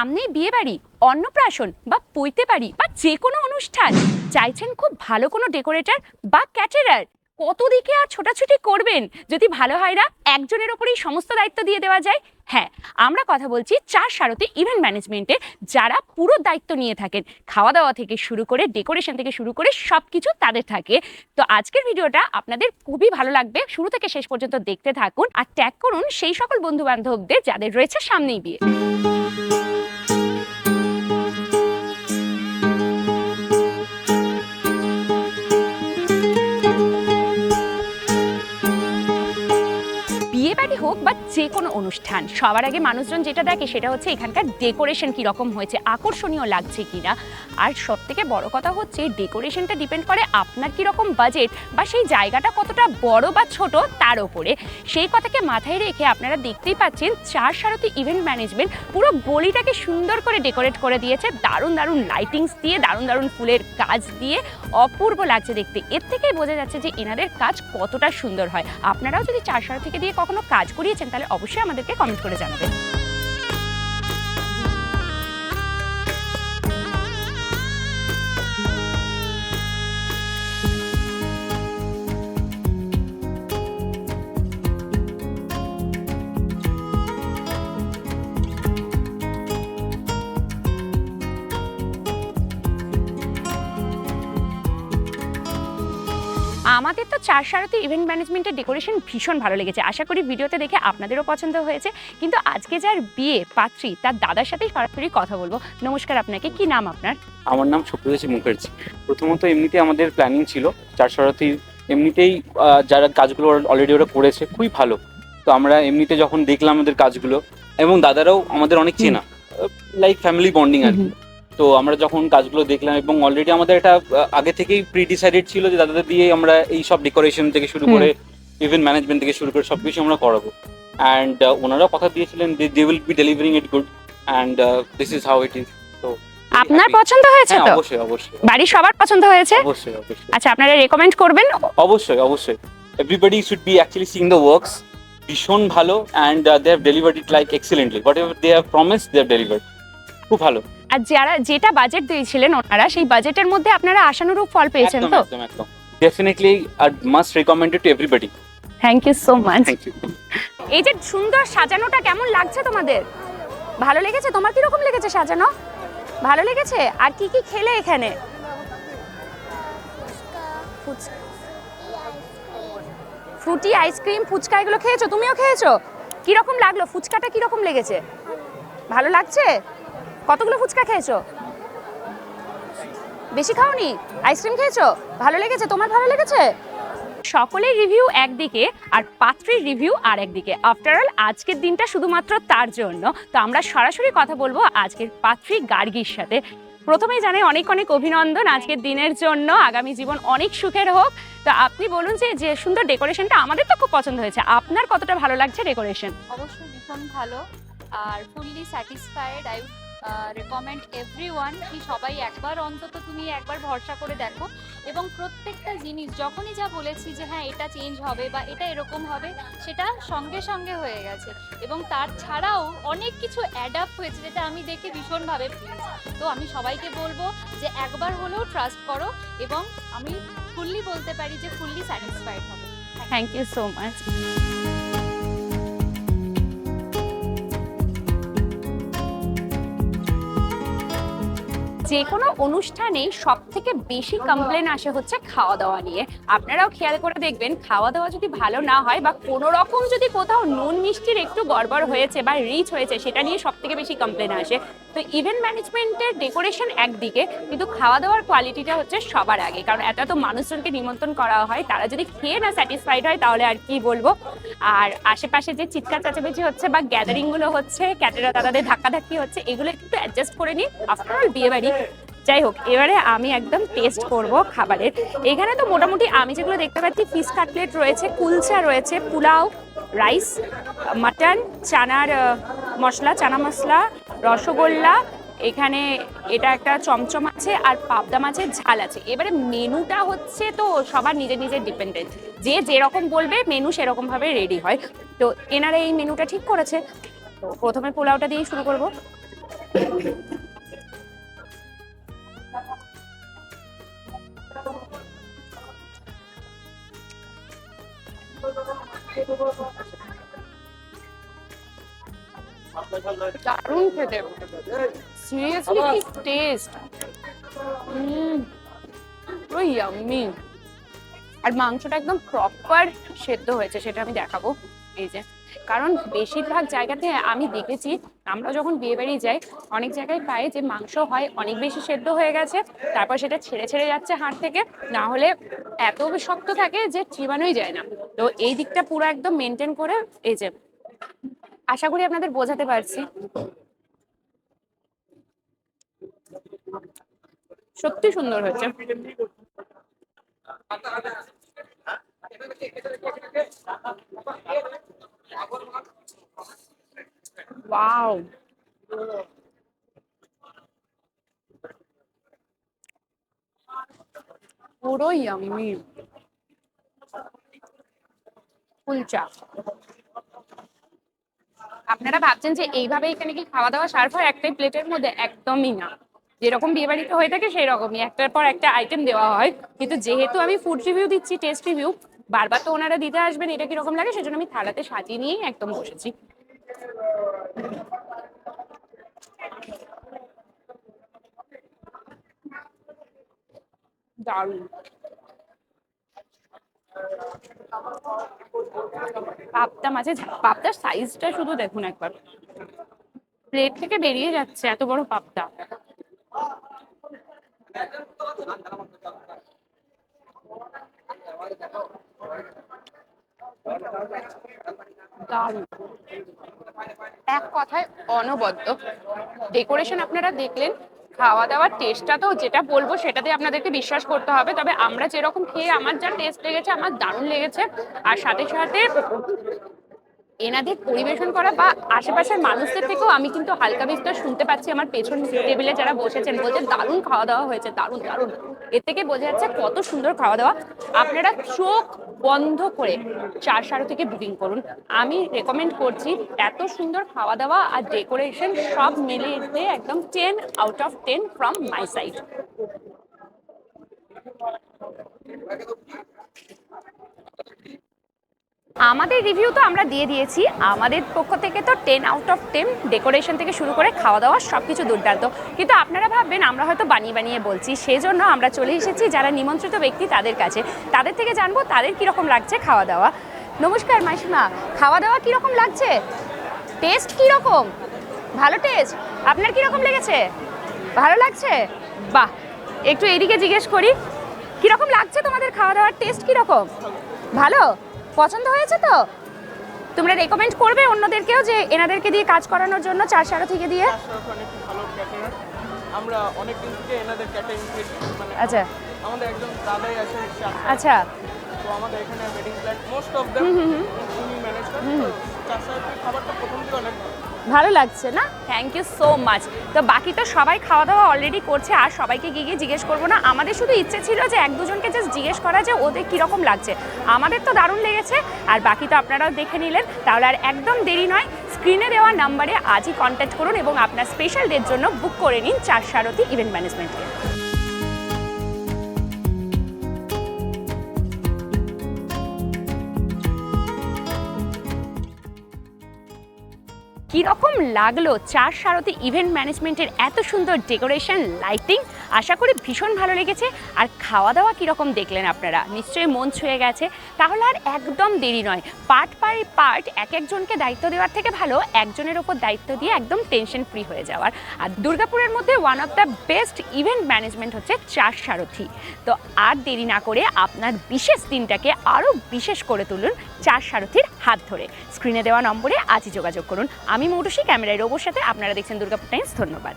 সামনেই বিয়ে বাড়ি অন্নপ্রাশন বা পৈতে বাড়ি বা যে কোনো অনুষ্ঠান। চাইছেন খুব ভালো কোনো ডেকোরেটর বা ক্যাটারার। কত দিকে আর ছোটাছুটি করবেন? যদি ভালো হয় না, একজনের ওপরেই সমস্ত দায়িত্ব দিয়ে দেওয়া যায়। হ্যাঁ আমরা কথা বলছি চার সারথি ইভেন্ট ম্যানেজমেন্টে যারা পুরো দায়িত্ব নিয়ে থাকেন। খাওয়া দাওয়া থেকে শুরু করে ডেকোরেশন থেকে শুরু করে সব কিছু তাদের থাকে। তো আজকের ভিডিওটা আপনাদের খুবই ভালো লাগবে। শুরু থেকে শেষ পর্যন্ত দেখতে থাকুন আর ট্যাগ করুন সেই সকল বন্ধু বান্ধবদের যাদের রয়েছে সামনেই বিয়ে। যে কোনো অনুষ্ঠান। সবার আগে মানুষজন যেটা দেখে সেটা হচ্ছে এখানকার ডেকোরেশন কীরকম হয়েছে, আকর্ষণীয় লাগছে কিনা। আর সব থেকে বড় কথা হচ্ছে ডেকোরেশনটা ডিপেন্ড করে আপনার কীরকম বাজেট বা সেই জায়গাটা কতটা বড় বা ছোট তার ওপরে। সেই কথাকে মাথায় রেখে আপনারা দেখতেই পাচ্ছেন, চার সারথি ইভেন্ট ম্যানেজমেন্ট পুরো গলিটাকে সুন্দর করে ডেকোরেট করে দিয়েছে। দারুণ দারুণ লাইটিংস দিয়ে, দারুণ দারুণ ফুলের কাজ দিয়ে। অপূর্ব লাগছে দেখতে। এর থেকেই বোঝা যাচ্ছে যে এনাদের কাজ কতটা সুন্দর হয়। আপনারাও যদি চার সারথি থেকে দিয়ে কখনো কাজ করিয়েছেন, তাহলে অবশ্যই আমাদেরকে কমেন্ট করে জানাবেন। আমাদের তো চার সারথি ইভেন্ট ম্যানেজমেন্টের ডেকোরেশন ভীষণ ভালো লেগেছে। আশা করি ভিডিওতে দেখে আপনাদেরও পছন্দ হয়েছে। কিন্তু আজকে যার বিয়ে পাত্রী তার দাদার সাথেই সরাসরি কথা বলব। নমস্কার আপনাকে কি নাম আপনার? আমার নাম সুপ্রদেশী মুখার্জি। প্রথমত এমনিতে আমাদের প্ল্যানিং ছিল চার সারথি এমনিতেই যারা কাজগুলো অলরেডি ওরা করেছে খুবই ভালো। তো আমরা এমনিতে যখন দেখলাম ওদের কাজগুলো এবং দাদারাও আমাদের অনেক চেনা লাইক ফ্যামিলি বন্ডিং আর কি। তো আমরা যখন কাজগুলো দেখলাম এবং অলরেডি আমাদের একটা আগে থেকেই প্রি ডিসাইডেড ছিল যে দাদাদের দিয়ে আমরা এই সব ডেকোরেশন থেকে শুরু করে ইভেন্ট ম্যানেজমেন্ট থেকে শুরু করে সবকিছু আমরা করাবো। অ্যান্ড ওনারা কথা দিয়েছিলেন they will be delivering it good and this is how it is তো আপনার পছন্দ হয়েছে হ্যাঁ তো? অবশ্যই অবশ্যই। বাড়ির সবার পছন্দ হয়েছে? অবশ্যই অবশ্যই। আচ্ছা আপনারা রেকমেন্ড করবেন? অবশ্যই অবশ্যই। Everybody should be actually seeing the works ভীষণ ভালো and they have delivered it like excellently whatever they have promise they have delivered খুব ভালো। আর যারা যেটা বাজেট দিয়েছিলেন ওনারা সেই বাজেটের মধ্যে আপনারা আশানুরূপ ফল পেয়েছেন তো? একদম একদম। Definitely R must recommended to everybody thank you so much এই যে সুন্দর সাজানোটা কেমন লাগছে তোমাদের? ভালো লেগেছে? তোমার কীরকম লেগেছে সাজানো? ভালো লেগেছে? আর কি কি খেলে এখানে? ফ্রুটি আইসক্রিম। ফুচকা এগুলো খেয়েছো? তুমিও খেয়েছো? কীরকম লাগল? ফুচকাটা কীরকম লেগেছে? ভালো লাগছে? কতগুলো ফুচকা খেয়েছো? বেশি খাওনি? আইসক্রিম খেয়েছো? ভালো লেগেছে? তোমার ভালো লেগেছে? সকলের রিভিউ একদিকে আর পাত্রীর রিভিউ আর একদিকে আফটার অল আজকের দিনটা শুধুমাত্র তার জন্য। তো আমরা সরাসরি কথা বলব আজকের পাত্রী গার্গির সাথে। প্রথমেই জানাই অনেক অনেক অভিনন্দন আজকের দিনের জন্য। আগামী জীবন অনেক সুখের হোক। তো আপনি বলুন যে যে সুন্দর ডেকোরেশনটা আমাদের তো খুব পছন্দ হয়েছে। আপনার কতটা ভালো লাগছে ডেকোরেশন? অবশ্যই ভীষণ ভালো। আর fully satisfied I recommend everyone কি সবাই একবার, অন্তত তুমি একবার ভরসা করে দেখো। এবং প্রত্যেকটা জিনিস, যখনই যা বলেছি যে হ্যাঁ এটা চেঞ্জ হবে বা এটা এরকম হবে, সেটা সঙ্গে সঙ্গে হয়ে গেছে। এবং তার ছাড়াও অনেক কিছু অ্যাডাপ্ট হয়েছে যেটা আমি দেখে ভীষণভাবে প্লিজ তো আমি সবাইকে বলব যে একবার হলেও ট্রাস্ট করো এবং আমি ফুললি বলতে পারি যে ফুললি স্যাটিসফাইড হবে। থ্যাংক ইউ সো মাচ যে কোনো অনুষ্ঠানে সব থেকে বেশি কমপ্লেন আসে হচ্ছে খাওয়া দাওয়া নিয়ে। আপনারাও খেয়াল করে দেখবেন খাওয়া দাওয়া যদি ভালো না হয় বা কোনো রকম যদি কোথাও নুন মিষ্টির একটু গড়বড় হয়েছে বা রিচ হয়েছে, সেটা নিয়ে সব থেকে বেশি কমপ্লেন আসে। তো ইভেন্ট ম্যানেজমেন্টের ডেকোরেশন একদিকে, কিন্তু খাওয়া দাওয়ার কোয়ালিটিটা হচ্ছে সবার আগে। কারণ এত এত মানুষজনকে নিমন্ত্রণ করা হয়, তারা যদি খেয়ে না স্যাটিসফাইড হয়, তাহলে আর কি বলব? আর আশেপাশে যে চিৎকার চেঁচামেচি হচ্ছে বা গ্যাদারিংগুলো হচ্ছে ক্যাটেরা দাদাদের ধাক্কাধাক্কি হচ্ছে, এগুলো একটু অ্যাডজাস্ট করে নিন আফটার অল বিয়ে বাড়ি যাই হোক এবারে আমি একদম টেস্ট করব খাবারের। এখানে তো মোটামুটি আমি যেগুলো দেখতে পাচ্ছি ফিশ কাটলেট রয়েছে, কুলচা রয়েছে, পোলাও রাইস মাটন চানার মশলা, চানা মশলা, রসগোল্লা, এখানে এটা একটা চমচম আছে আর পাবদা মাছের ঝাল আছে। এবারে মেনুটা হচ্ছে তো সবার নিজের নিজের ডিপেন্ডেন্ট যে যেরকম বলবে মেনু সেরকমভাবে রেডি হয়। তো এনারা এই মেনুটা ঠিক করেছে। তো প্রথমে পোলাওটা দিয়েই শুরু করব। দারুণ খেতে। সিরিয়াসলি কি টেস্ট পুরো ইয়াম্মি আর মাংসটা একদম প্রপার সেদ্ধ হয়েছে, সেটা আমি দেখাবো। এই যে। কারণ বেশিরভাগ জায়গাতে আমি দেখেছি, আমরা যখন বিয়ে বাড়ি যাই, অনেক জায়গায় পাই যে মাংস হয়, অনেক বেশি সেদ্ধ হয়ে গেছে, তারপর সেটা ছেড়ে ছেড়ে যাচ্ছে হাড় থেকে, না হলে এত শক্ত থাকে যে চিবানোই যায় না। তো এই দিকটা পুরো একদম মেনটেন করে এই যে, আশা করি আপনাদের বোঝাতে পারছি। সত্যি সুন্দর হয়েছে। ওয়াও পুরো ইয়াম্মি কুলচা আপনারা ভাবছেন যে এইভাবে এখানে কি খাওয়া দাওয়া সার্ভ হয়? একটাই প্লেটের মধ্যে একদমই না। যেরকম বিয়ে বাড়িতে হয়ে থাকে সেই রকমই একটার পর একটা আইটেম দেওয়া হয়। কিন্তু যেহেতু আমি ফুড রিভিউ দিচ্ছি টেস্ট রিভিউ বারবার তো ওনারা দিতে আসবেন, এটা কীরকম লাগে? সেজন্য আমি থালাতে সাজিয়ে নিয়েই একদম বসেছি। দারুণ। মাঝে পাপটার সাইজটা শুধু দেখুন একবার। প্লেট থেকে বেরিয়ে যাচ্ছে এত বড় পাপটা এক কথায় অনবদ্য। ডেকোরেশন আপনারা দেখলেন খাওয়া দাওয়ার টেস্টটা তো যেটা বলব সেটাতে আপনাদেরকে বিশ্বাস করতে হবে। তবে আমরা যেরকম খেয়ে আমার যা টেস্ট লেগেছে, আমার দারুণ লেগেছে। আর সাথে সাথে এনাদের পরিবেশন করা বা আশেপাশের মানুষদের থেকেও আমি কিন্তু হালকা বিস্তর শুনতে পাচ্ছি। আমার পেছন টেবিলে যারা বসেছেন বলছে দারুণ খাওয়া দাওয়া হয়েছে, দারুণ দারুণ। এর থেকে বোঝা যাচ্ছে কত সুন্দর খাওয়া দাওয়া আপনারা চোখ বন্ধ করে চার সাড়ে থেকে বুকিং করুন। আমি রেকমেন্ড করছি এত সুন্দর খাওয়া দাওয়া আর ডেকোরেশন সব মিলিয়ে একদম ten out of ten from my side আমাদের রিভিউ তো আমরা দিয়ে দিয়েছি। আমাদের পক্ষ থেকে তো ten out of ten decoration থেকে শুরু করে খাওয়া দাওয়া সব কিছু দুর্দান্ত। কিন্তু আপনারা ভাববেন, আমরা হয়তো বানিয়ে বানিয়ে বলছি সেই জন্য আমরা চলে এসেছি যারা নিমন্ত্রিত ব্যক্তি তাদের কাছে। তাদের থেকে জানব তাদের কীরকম লাগছে খাওয়া দাওয়া নমস্কার, মাসিমা। খাওয়া দাওয়া কীরকম লাগছে? টেস্ট কীরকম? ভালো টেস্ট আপনার কীরকম লেগেছে? ভালো লাগছে? বাহ! একটু এদিকে জিজ্ঞেস করি, কীরকম লাগছে তোমাদের খাওয়া দাওয়ার টেস্ট কীরকম? ভালো? পছন্দ হয়েছে তো? তোমরা রেকমেন্ড করবে অন্যদেরকেও যে এনাদেরকে দিয়ে কাজ করানোর জন্য চার সারো থেকে দিয়ে? অনেক ভালো ক্যাটারার আমরা অনেক দিন থেকে এনাদের ক্যাটারিং মানে আচ্ছা। আমাদের একজন দাদাই আছেন আচ্ছা। তো আমাদের এখানে wedding plan most of them উনি ম্যানেজ করেন। চার খাবারটা প্রথম থেকে অনেক ভালো লাগছে না? থ্যাংক ইউ সো মাচ তো বাকি তো সবাই খাওয়া দাওয়া অলরেডি করছে, আর সবাইকে গিয়ে গিয়ে জিজ্ঞেস করব না। আমাদের শুধু ইচ্ছে ছিল যে এক দুজনকে জাস্ট জিজ্ঞেস করা যে ওদের কীরকম লাগছে। আমাদের তো দারুণ লেগেছে, আর বাকি তো আপনারাও দেখে নিলেন। তাহলে আর একদম দেরি নয় স্ক্রিনে দেওয়া নাম্বারে আজই কন্ট্যাক্ট করুন এবং আপনার স্পেশাল ডের জন্য বুক করে নিন চার সারথী ইভেন্ট ম্যানেজমেন্টকে কীরকম লাগল চার সারতে ইভেন্ট ম্যানেজমেন্টের এত সুন্দর ডেকোরেশন লাইটিং আশা করি ভীষণ ভালো লেগেছে। আর খাওয়া দাওয়া কীরকম দেখলেন আপনারা? নিশ্চয়ই মন ছুঁয়ে গেছে। তাহলে আর একদম দেরি নয়। পার্ট বাই পার্ট এক একজনকে দায়িত্ব দেওয়ার থেকে ভালো, একজনের ওপর দায়িত্ব দিয়ে একদম টেনশন ফ্রি হয়ে যাওয়ার। আর দুর্গাপুরের মধ্যে one of the best event management হচ্ছে চার সারথী। তো আর দেরি না করে আপনার বিশেষ দিনটাকে আরও বিশেষ করে তুলুন চার সারথীর হাত ধরে। স্ক্রিনে দেওয়া নম্বরে আজই যোগাযোগ করুন। আমি মৌটুসী, ক্যামেরায় রোবোর সাথে আপনারা দেখছেন দুর্গাপুর টাইমস। ধন্যবাদ।